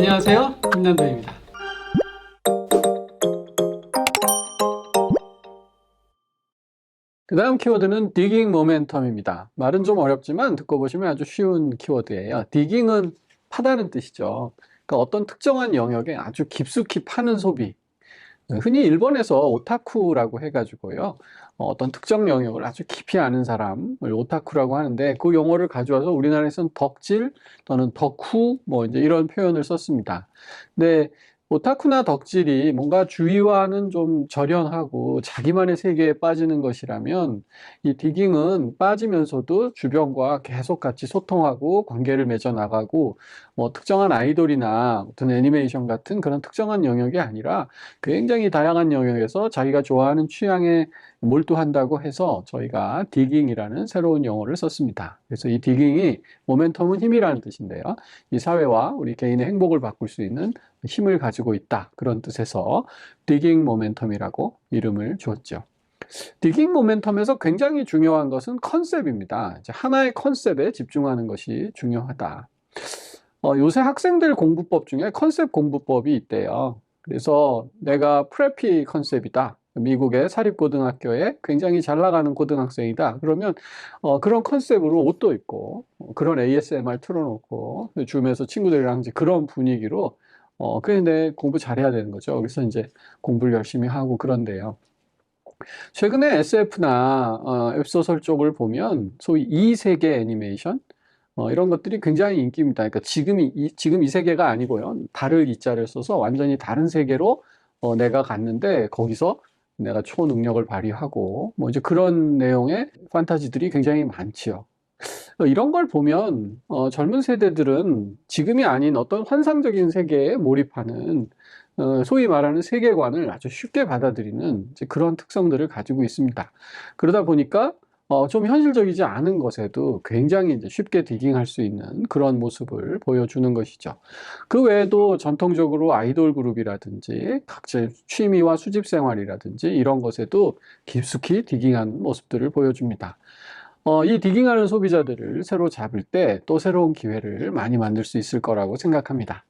안녕하세요. 김남도입니다. 그 다음 키워드는 digging momentum입니다. 말은 좀 어렵지만 듣고 보시면 아주 쉬운 키워드예요. digging은 파다는 뜻이죠. 그러니까 어떤 특정한 영역에 아주 깊숙이 파는 소비. 흔히 일본에서 오타쿠라고 해가지고요. 어, 어떤 특정 영역을 아주 깊이 아는 사람을 오타쿠라고 하는데 그 용어를 가져와서 우리나라에서는 덕질 또는 덕후 뭐 이제 이런 표현을 썼습니다. 근데 오타쿠나 덕질이 뭔가 주위와는 좀 절연하고 자기만의 세계에 빠지는 것이라면 이 디깅은 빠지면서도 주변과 계속 같이 소통하고 관계를 맺어 나가고 뭐 특정한 아이돌이나 어떤 애니메이션 같은 그런 특정한 영역이 아니라 굉장히 다양한 영역에서 자기가 좋아하는 취향에 몰두한다고 해서 저희가 디깅이라는 새로운 용어를 썼습니다. 그래서 이 디깅이 모멘텀은 힘이라는 뜻인데요. 이 사회와 우리 개인의 행복을 바꿀 수 있는 힘을 가지고 있다. 그런 뜻에서 디깅 모멘텀이라고 이름을 주었죠. 디깅 모멘텀에서 굉장히 중요한 것은 컨셉입니다. 하나의 컨셉에 집중하는 것이 중요하다. 어, 요새 학생들 공부법 중에 컨셉 공부법이 있대요. 그래서 내가 프레피 컨셉이다. 미국의 사립고등학교에 굉장히 잘 나가는 고등학생이다. 그러면 어, 그런 컨셉으로 옷도 입고 어, 그런 ASMR 틀어놓고 줌에서 친구들이랑 이제 그런 분위기로 어, 근데 공부 잘해야 되는 거죠. 그래서 이제 공부를 열심히 하고 그런데요. 최근에 SF나 어, 웹소설 쪽을 보면 소위 이 세계 애니메이션 어, 이런 것들이 굉장히 인기입니다. 그러니까 지금 이, 지금 이 세계가 아니고요. 다를 이자를 써서 완전히 다른 세계로 어, 내가 갔는데 거기서 내가 초능력을 발휘하고 뭐 이제 그런 내용의 판타지들이 굉장히 많지요. 어, 이런 걸 보면 어, 젊은 세대들은 지금이 아닌 어떤 환상적인 세계에 몰입하는 어, 소위 말하는 세계관을 아주 쉽게 받아들이는 그런 특성들을 가지고 있습니다. 그러다 보니까 어, 좀 현실적이지 않은 것에도 굉장히 이제 쉽게 디깅할 수 있는 그런 모습을 보여주는 것이죠. 그 외에도 전통적으로 아이돌 그룹이라든지 각자 취미와 수집 생활이라든지 이런 것에도 깊숙이 디깅하는 모습들을 보여줍니다. 어, 이 디깅하는 소비자들을 새로 잡을 때 또 새로운 기회를 많이 만들 수 있을 거라고 생각합니다.